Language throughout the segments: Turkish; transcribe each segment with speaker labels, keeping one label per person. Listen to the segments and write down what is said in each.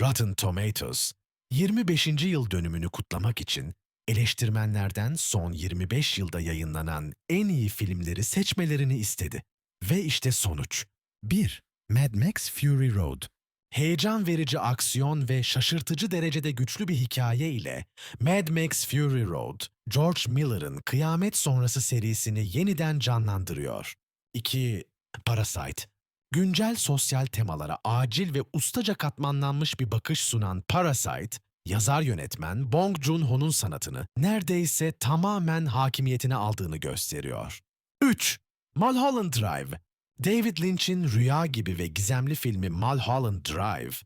Speaker 1: Rotten Tomatoes, 25. yıl dönümünü kutlamak için eleştirmenlerden son 25 yılda yayınlanan en iyi filmleri seçmelerini istedi. Ve işte sonuç. 1. Mad Max Fury Road. Heyecan verici aksiyon ve şaşırtıcı derecede güçlü bir hikaye ile Mad Max Fury Road, George Miller'ın Kıyamet Sonrası serisini yeniden canlandırıyor. 2. Parasite. Güncel sosyal temalara acil ve ustaca katmanlanmış bir bakış sunan Parasite, yazar yönetmen Bong Joon-ho'nun sanatını neredeyse tamamen hakimiyetine aldığını gösteriyor. 3. Mulholland Drive. David Lynch'in rüya gibi ve gizemli filmi Mulholland Drive,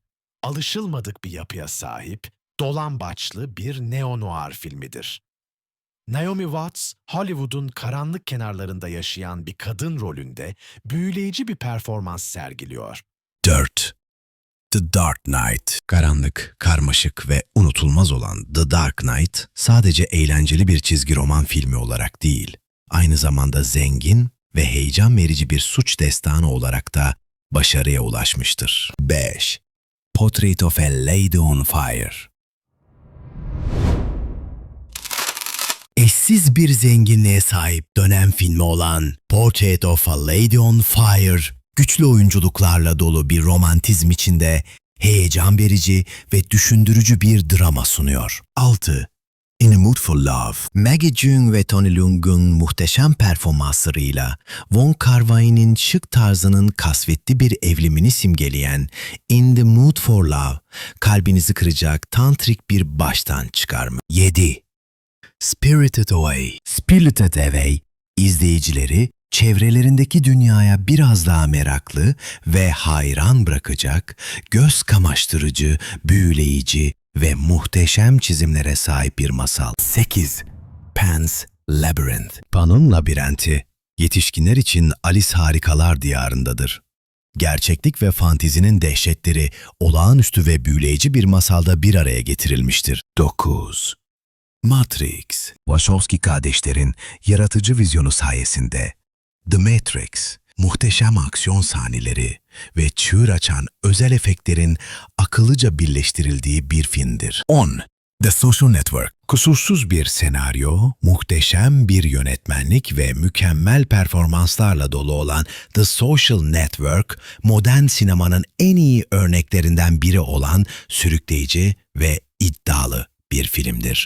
Speaker 1: alışılmadık bir yapıya sahip, dolambaçlı bir neo-noir filmidir. Naomi Watts, Hollywood'un karanlık kenarlarında yaşayan bir kadın rolünde büyüleyici bir performans sergiliyor.
Speaker 2: 4. The Dark Knight. Karanlık, karmaşık ve unutulmaz olan The Dark Knight sadece eğlenceli bir çizgi roman filmi olarak değil, aynı zamanda zengin ve heyecan verici bir suç destanı olarak da başarıya ulaşmıştır. 5. Portrait of a Lady on Fire. Eşsiz bir zenginliğe sahip dönem filmi olan Portrait of a Lady on Fire, güçlü oyunculuklarla dolu bir romantizm içinde heyecan verici ve düşündürücü bir drama sunuyor. 6. In a Mood for Love, Maggie Jung ve Tony Leung'un muhteşem performanslarıyla Wong Kar-wai'nin şık tarzının kasvetli bir evlimini simgeleyen In the Mood for Love, kalbinizi kıracak tantrik bir baştan çıkarma. 7. Spirited Away. Spirited Away, izleyicileri çevrelerindeki dünyaya biraz daha meraklı ve hayran bırakacak, göz kamaştırıcı, büyüleyici ve muhteşem çizimlere sahip bir masal. 8. Pan's Labyrinth. Pan'ın labirenti, yetişkinler için Alice Harikalar Diyarındadır. Gerçeklik ve fantizinin dehşetleri olağanüstü ve büyüleyici bir masalda bir araya getirilmiştir. 9. Matrix, Wachowski kardeşlerin yaratıcı vizyonu sayesinde The Matrix, muhteşem aksiyon sahneleri ve çığır açan özel efektlerin akıllıca birleştirildiği bir filmdir. 10. The Social Network, kusursuz bir senaryo, muhteşem bir yönetmenlik ve mükemmel performanslarla dolu olan The Social Network, modern sinemanın en iyi örneklerinden biri olan sürükleyici ve iddialı bir filmdir.